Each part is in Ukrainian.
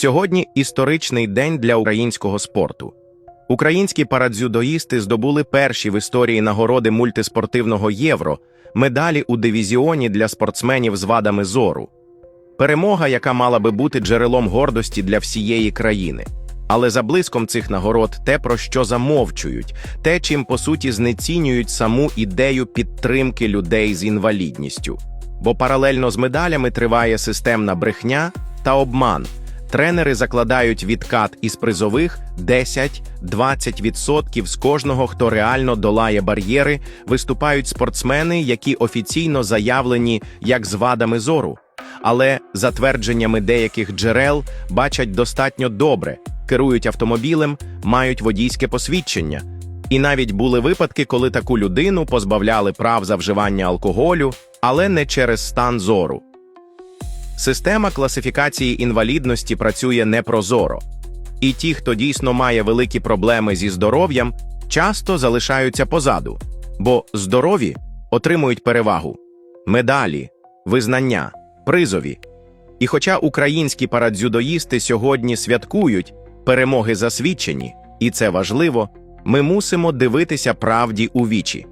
Сьогодні історичний день для українського спорту. Українські парадзюдоїсти здобули перші в історії нагороди мультиспортивного євро, медалі у дивізіоні для спортсменів з вадами зору. Перемога, яка мала би бути джерелом гордості для всієї країни. Але за блиском цих нагород те, про що замовчують, те, чим по суті знецінюють саму ідею підтримки людей з інвалідністю. Бо паралельно з медалями триває системна брехня та обман. Тренери закладають відкат із призових 10-20% з кожного, хто реально долає бар'єри, виступають спортсмени, які офіційно заявлені як з вадами зору. Але за твердженнями деяких джерел бачать достатньо добре, керують автомобілем, мають водійське посвідчення. І навіть були випадки, коли таку людину позбавляли прав за вживання алкоголю, але не через стан зору. Система класифікації інвалідності працює непрозоро. І ті, хто дійсно має великі проблеми зі здоров'ям, часто залишаються позаду, бо здорові отримують перевагу, медалі, визнання, призові. І хоча українські парадзюдоїсти сьогодні святкують перемоги засвідчені, і це важливо, ми мусимо дивитися правді у вічі.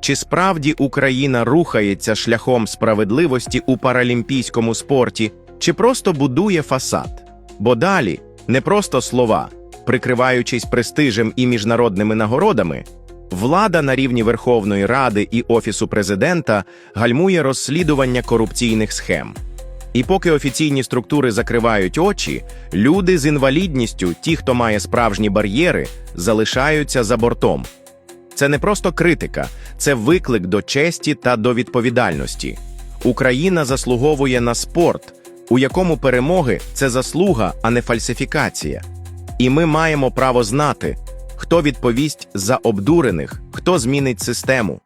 Чи справді Україна рухається шляхом справедливості у паралімпійському спорті, чи просто будує фасад? Бо далі не просто слова, прикриваючись престижем і міжнародними нагородами, влада на рівні Верховної Ради і Офісу президента гальмує розслідування корупційних схем. І поки офіційні структури закривають очі, люди з інвалідністю, ті, хто має справжні бар'єри, залишаються за бортом. Це не просто критика, це виклик до честі та до відповідальності. Україна заслуговує на спорт, у якому перемоги це заслуга, а не фальсифікація. І ми маємо право знати, хто відповість за обдурених, хто змінить систему.